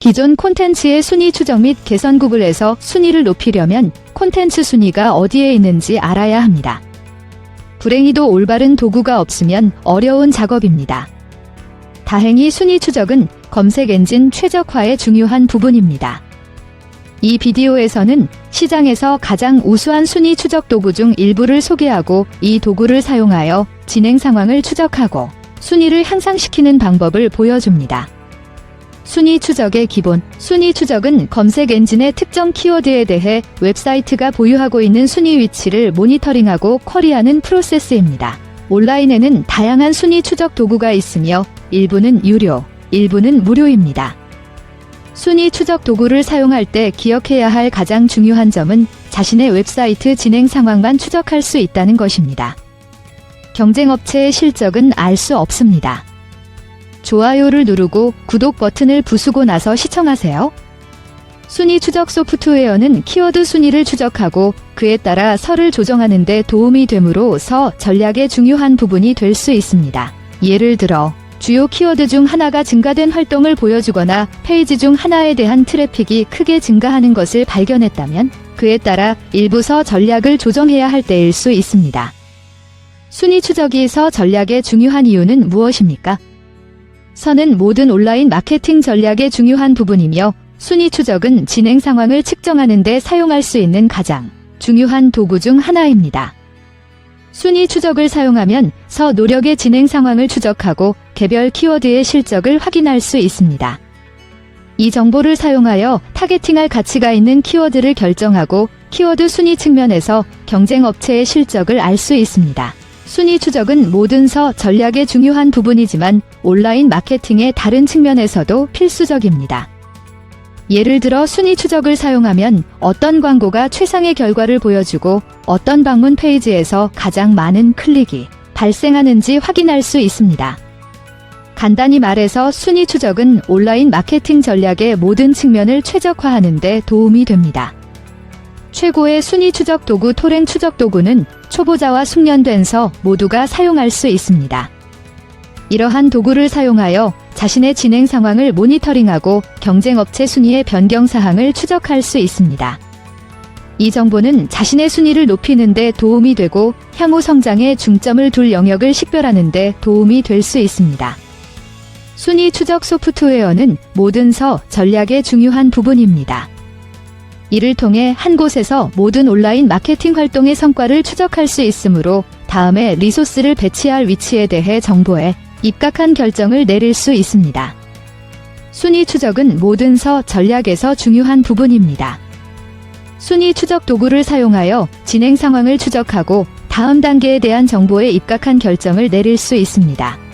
기존 콘텐츠의 순위 추적 및 개선 구글에서 순위를 높이려면 콘텐츠 순위가 어디에 있는지 알아야 합니다. 불행히도 올바른 도구가 없으면 어려운 작업입니다. 다행히 순위 추적은 검색 엔진 최적화의 중요한 부분입니다. 이 비디오에서는 시장에서 가장 우수한 순위 추적 도구 중 일부를 소개하고 이 도구를 사용하여 진행 상황을 추적하고 순위를 향상시키는 방법을 보여줍니다. 순위 추적의 기본. 순위 추적은 검색 엔진의 특정 키워드에 대해 웹사이트가 보유하고 있는 순위 위치를 모니터링하고 쿼리하는 프로세스입니다. 온라인에는 다양한 순위 추적 도구가 있으며 일부는 유료, 일부는 무료입니다. 순위 추적 도구를 사용할 때 기억해야 할 가장 중요한 점은 자신의 웹사이트 진행 상황만 추적할 수 있다는 것입니다. 경쟁 업체의 실적은 알 수 없습니다. 좋아요를 누르고 구독 버튼을 부수고 나서 시청하세요. 순위 추적 소프트웨어는 키워드 순위를 추적하고 그에 따라 설을 조정하는 데 도움이 되므로 서 전략의 중요한 부분이 될 수 있습니다. 예를 들어 주요 키워드 중 하나가 증가된 활동을 보여주거나 페이지 중 하나에 대한 트래픽이 크게 증가하는 것을 발견했다면 그에 따라 일부 서 전략을 조정해야 할 때일 수 있습니다. 순위 추적이 서 전략의 중요한 이유는 무엇입니까? 선은 모든 온라인 마케팅 전략의 중요한 부분이며 순위 추적은 진행 상황을 측정하는 데 사용할 수 있는 가장 중요한 도구 중 하나입니다. 순위 추적을 사용하면 서 노력의 진행 상황을 추적하고 개별 키워드의 실적을 확인할 수 있습니다. 이 정보를 사용하여 타겟팅할 가치가 있는 키워드를 결정하고 키워드 순위 측면에서 경쟁 업체의 실적을 알 수 있습니다. 순위 추적은 모든 서 전략의 중요한 부분이지만 온라인 마케팅의 다른 측면에서도 필수적입니다. 예를 들어 순위 추적을 사용하면 어떤 광고가 최상의 결과를 보여주고 어떤 방문 페이지에서 가장 많은 클릭이 발생하는지 확인할 수 있습니다. 간단히 말해서 순위 추적은 온라인 마케팅 전략의 모든 측면을 최적화하는 데 도움이 됩니다. 최고의 순위 추적 도구 토렌 추적 도구는 초보자와 숙련된 서 모두가 사용할 수 있습니다. 이러한 도구를 사용하여 자신의 진행 상황을 모니터링하고 경쟁 업체 순위의 변경 사항을 추적할 수 있습니다. 이 정보는 자신의 순위를 높이는 데 도움이 되고 향후 성장에 중점을 둘 영역을 식별하는 데 도움이 될 수 있습니다. 순위 추적 소프트웨어는 모든 서 전략의 중요한 부분입니다. 이를 통해 한 곳에서 모든 온라인 마케팅 활동의 성과를 추적할 수 있으므로 다음에 리소스를 배치할 위치에 대해 정보에 입각한 결정을 내릴 수 있습니다. 순위 추적은 모든 서 전략에서 중요한 부분입니다. 순위 추적 도구를 사용하여 진행 상황을 추적하고 다음 단계에 대한 정보에 입각한 결정을 내릴 수 있습니다.